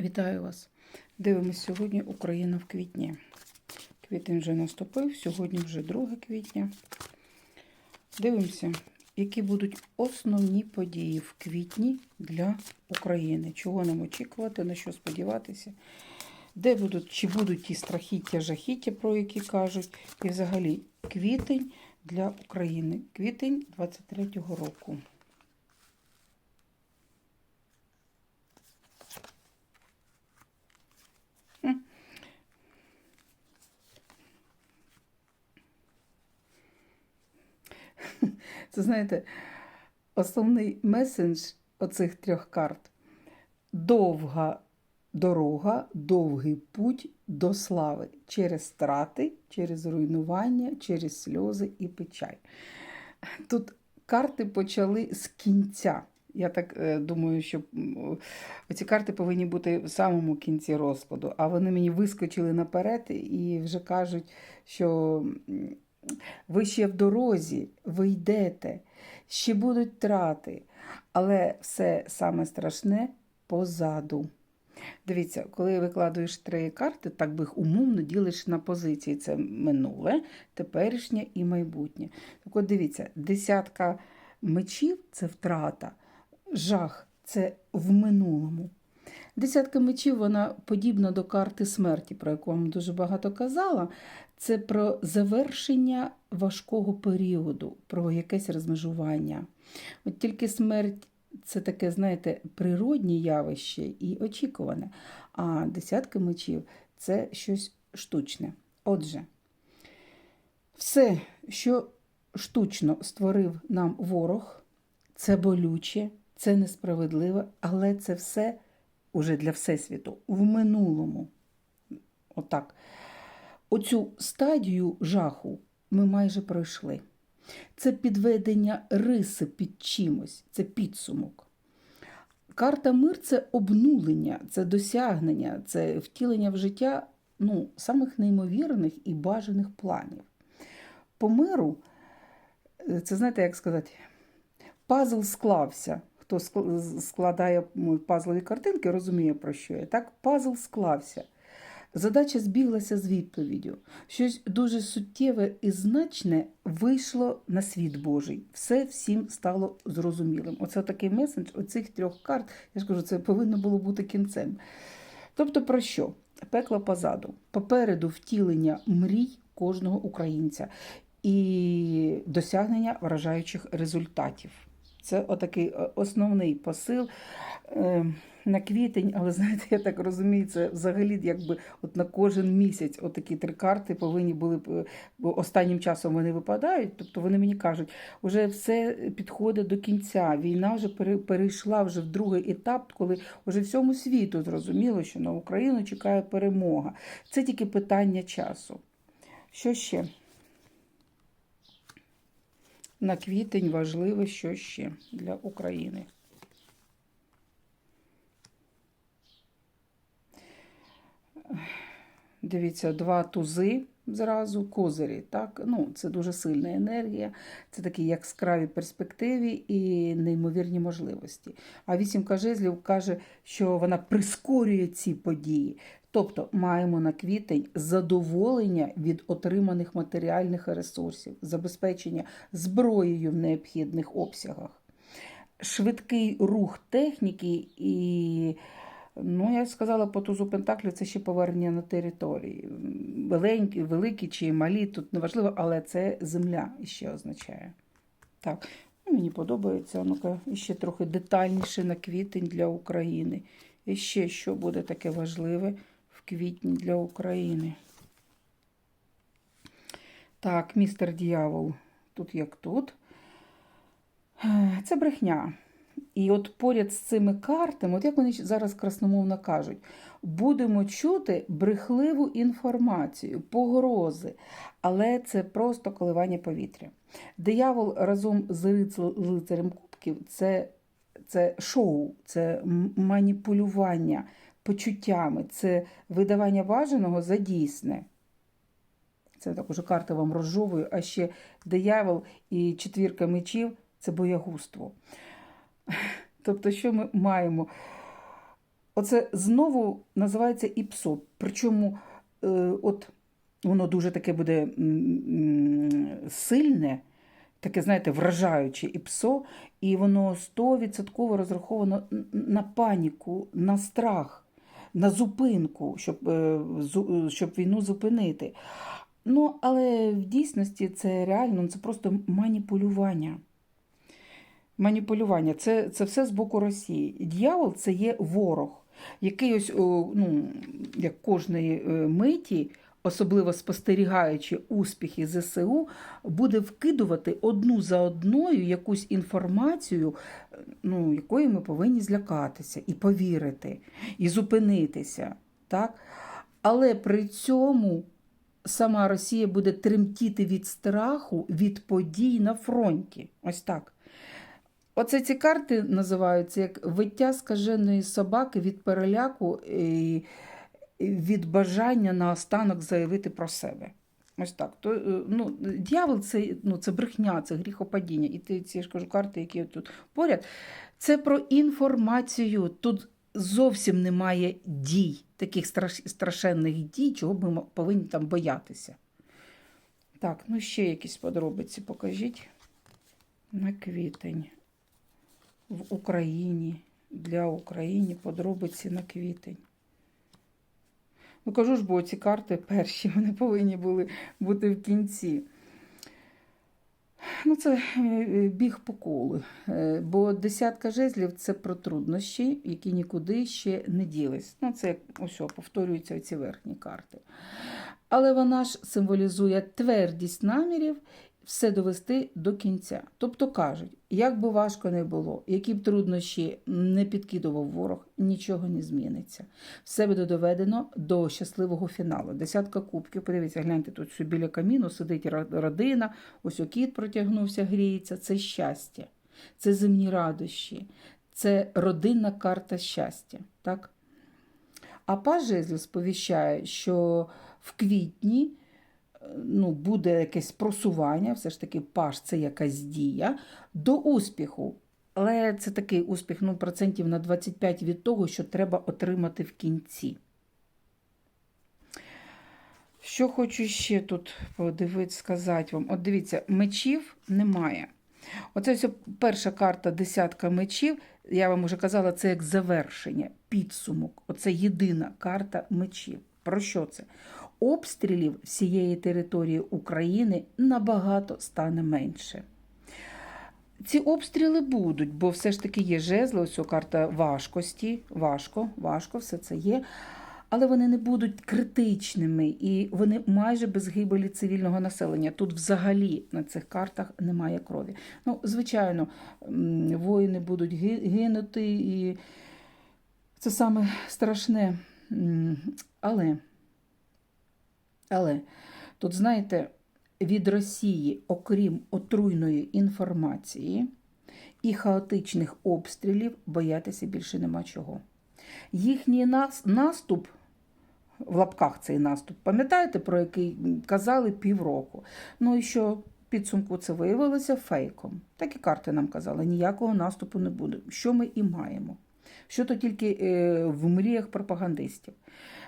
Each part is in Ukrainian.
Вітаю вас! Дивимось сьогодні Україна в квітні. Квітень вже наступив, сьогодні вже 2 квітня. Дивимося, які будуть основні події в квітні для України. Чого нам очікувати, на що сподіватися, де будуть, чи будуть ті страхіття, жахіття, про які кажуть, і взагалі квітень для України. Квітень 23-го року. Це знаєте, основний месендж оцих трьох карт довга дорога, довгий путь до слави через страти, через руйнування, через сльози і печаль. Тут карти почали з кінця. Я так е, думаю, що ці карти повинні бути в самому кінці розкладу, а вони мені вискочили наперед і вже кажуть, що ви ще в дорозі, ви йдете, ще будуть трати, але все саме страшне позаду. Дивіться, коли викладуєш три карти, так би їх умовно ділиш на позиції. Це минуле, теперішнє і майбутнє. Так от дивіться, десятка мечів це втрата, жах це в минулому. Десятка мечів, вона подібна до карти смерті, про яку вам дуже багато казала. Це про завершення важкого періоду, про якесь розмежування. От тільки смерть це таке, знаєте, природнє явище і очікуване. А десятка мечів це щось штучне. Отже, все, що штучно створив нам ворог, це болюче, це несправедливе, але це все уже для Всесвіту в минулому. Отак. Оцю стадію жаху ми майже пройшли. Це підведення риси під чимось, це підсумок. Карта мир це обнулення, це досягнення, це втілення в життя ну, самих неймовірних і бажаних планів. По миру, е, це знаєте, як сказати, пазл склався. Хто складає пазлові картинки, розуміє, про що я. Так, пазл склався. Задача збіглася з відповіддю. Щось дуже суттєве і значне вийшло на світ Божий. Все всім стало зрозумілим. Оце такий месендж оцих трьох карт. Я ж кажу, це повинно було бути кінцем. Тобто, про що? Пекло позаду. Попереду втілення мрій кожного українця і досягнення вражаючих результатів. Це отакий основний посил на квітень, але знаєте, я так розумію, це взагалі якби от на кожен місяць отакі три карти повинні були б бо останнім часом вони випадають. Тобто вони мені кажуть, вже все підходить до кінця. Війна вже перейшла вже в другий етап, коли вже всьому світу зрозуміло, що на Україну чекає перемога. Це тільки питання часу. Що ще? На квітень важливе, що ще для України. Дивіться, два тузи зразу, козирі. Так? Ну, Це дуже сильна енергія, це такі яскраві перспективи і неймовірні можливості. А вісімка жезлів каже, що вона прискорює ці події. Тобто маємо на квітень задоволення від отриманих матеріальних ресурсів, забезпечення зброєю в необхідних обсягах, швидкий рух техніки і. Ну, я сказала, по тузу Пентаклі це ще повернення на території. Великі, великі чи малі, тут неважливо, але це земля ще означає. Так, ну, мені подобається. Ну-ка, ще трохи детальніше на квітень для України. І ще що буде таке важливе квітні для України. Так, містер дьявол, тут як тут. Це брехня. І от поряд з цими картами, от як вони зараз красномовно кажуть, будемо чути брехливу інформацію, погрози, але це просто коливання повітря. Диявол разом з лицарем Кубків це, це шоу, це маніпулювання почуттями, це видавання бажаного за дійсне. Це також карта вам розжовую, а ще диявол і четвірка мечів це боягузтво. Тобто, що ми маємо? Оце знову називається ІПСО. Причому е, от воно дуже таке буде сильне, таке, знаєте, вражаюче ІПСО, і воно 100% розраховано на паніку, на страх, на зупинку, щоб, е, щоб війну зупинити. Ну, але в дійсності це реально ну, це просто маніпулювання. Маніпулювання це, це все з боку Росії. Д'явол це є ворог, який ось, ну, як кожної е, миті, особливо спостерігаючи успіхи ЗСУ, буде вкидувати одну за одною якусь інформацію, ну, якої ми повинні злякатися і повірити, і зупинитися. Так? Але при цьому сама Росія буде тремтіти від страху від подій на фронті. Ось так. Оце ці карти називаються як виття скаженої собаки від переляку і від бажання наостанок заявити про себе. Ось так. То, е, ну, дьявол це, ну, це брехня, це гріхопадіння. І ти ці я ж кажу, карти, які тут поряд, це про інформацію. Тут зовсім немає дій, таких страш, страшенних дій, чого ми повинні там боятися. Так, ну ще якісь подробиці покажіть. На квітень. В Україні, для України подробиці на квітень. Ну, кажу ж, бо ці карти перші, вони повинні були бути в кінці. Ну, це е, біг по колу. Е, Бо десятка жезлів це про труднощі, які нікуди ще не ділись. Ну, це ось, повторюються ці верхні карти. Але вона ж символізує твердість намірів все довести до кінця. Тобто кажуть, як би важко не було, які б труднощі не підкидував ворог, нічого не зміниться. Все буде доведено до щасливого фіналу. Десятка кубків. Подивіться, гляньте, тут все біля каміну сидить родина, ось о кіт протягнувся, гріється. Це щастя, це земні радощі, це родинна карта щастя. Так? А паж сповіщає, що в квітні ну, буде якесь просування, все ж таки паш це якась дія до успіху. Але це такий успіх ну, процентів на 25 від того, що треба отримати в кінці. Що хочу ще тут подивитися, сказати вам. От дивіться, мечів немає. Оце ось перша карта десятка мечів. Я вам вже казала, це як завершення, підсумок. Оце єдина карта мечів. Про що це? Обстрілів всієї території України набагато стане менше. Ці обстріли будуть, бо все ж таки є жезли, ось карта важкості, важко, важко, все це є. Але вони не будуть критичними і вони майже без гибелі цивільного населення. Тут взагалі на цих картах немає крові. Ну, звичайно, воїни будуть гинути, і це саме страшне. Але, але тут, знаєте, від Росії, окрім отруйної інформації і хаотичних обстрілів, боятися більше нема чого. Їхній нас- наступ, в лапках цей наступ, пам'ятаєте, про який казали півроку? Ну і що підсумку це виявилося фейком. Так і карти нам казали, ніякого наступу не буде. Що ми і маємо. Що то тільки е, в мріях пропагандистів.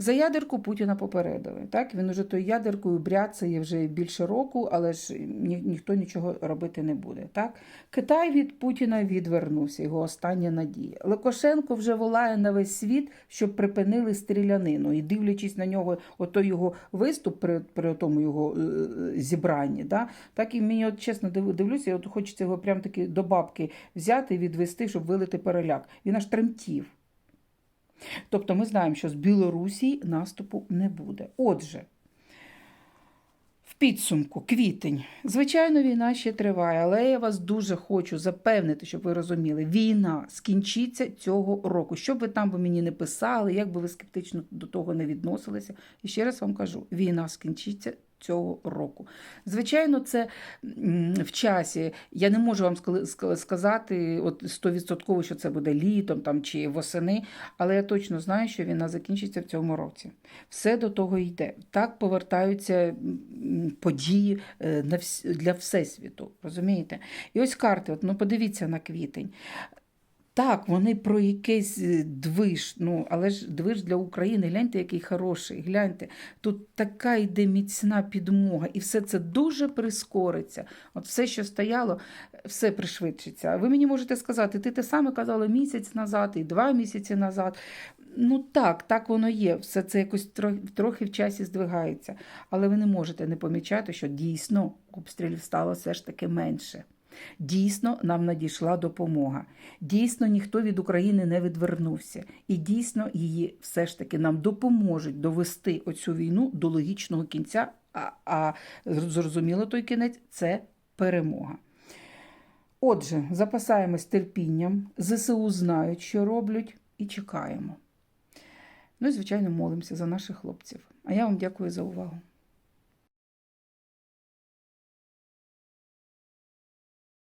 За ядерку Путіна попередили. Так? Він уже тою ядеркою бряцає вже більше року, але ж ні, ніхто нічого робити не буде. Так? Китай від Путіна відвернувся, його остання надія. Лукашенко вже волає на весь світ, щоб припинили стрілянину. І дивлячись на нього, ото його виступ при, при тому його е, зібранні, да? так і мені от чесно див- дивлюся, от хочеться його прям таки до бабки взяти відвести, щоб вилити переляк. Він аж тремтів. Тобто ми знаємо, що з Білорусі наступу не буде. Отже, в підсумку, квітень. Звичайно, війна ще триває, але я вас дуже хочу запевнити, щоб ви розуміли, війна скінчиться цього року. Що б ви там би мені не писали, як би ви скептично до того не відносилися. І ще раз вам кажу: війна скінчиться. Цього року. Звичайно, це в часі. Я не можу вам сказати от 100%, що це буде літом там, чи восени, але я точно знаю, що війна закінчиться в цьому році. Все до того йде. Так повертаються події е, для Всесвіту. Розумієте? І ось карти, от, ну подивіться на квітень. Так, вони про якийсь е, движ, ну, але ж движ для України. Гляньте, який хороший. Гляньте, тут така йде міцна підмога, і все це дуже прискориться. От все, що стояло, все пришвидшиться. Ви мені можете сказати, ти те саме казала місяць назад і два місяці назад. Ну так, так воно є. Все це якось трохи, трохи в часі здвигається. Але ви не можете не помічати, що дійсно обстрілів стало все ж таки менше. Дійсно, нам надійшла допомога. Дійсно, ніхто від України не відвернувся. І дійсно, її все ж таки нам допоможуть довести оцю війну до логічного кінця. А, а зрозуміло, той кінець це перемога. Отже, запасаємось терпінням, ЗСУ знають, що роблять, і чекаємо. Ну і, звичайно, молимося за наших хлопців. А я вам дякую за увагу.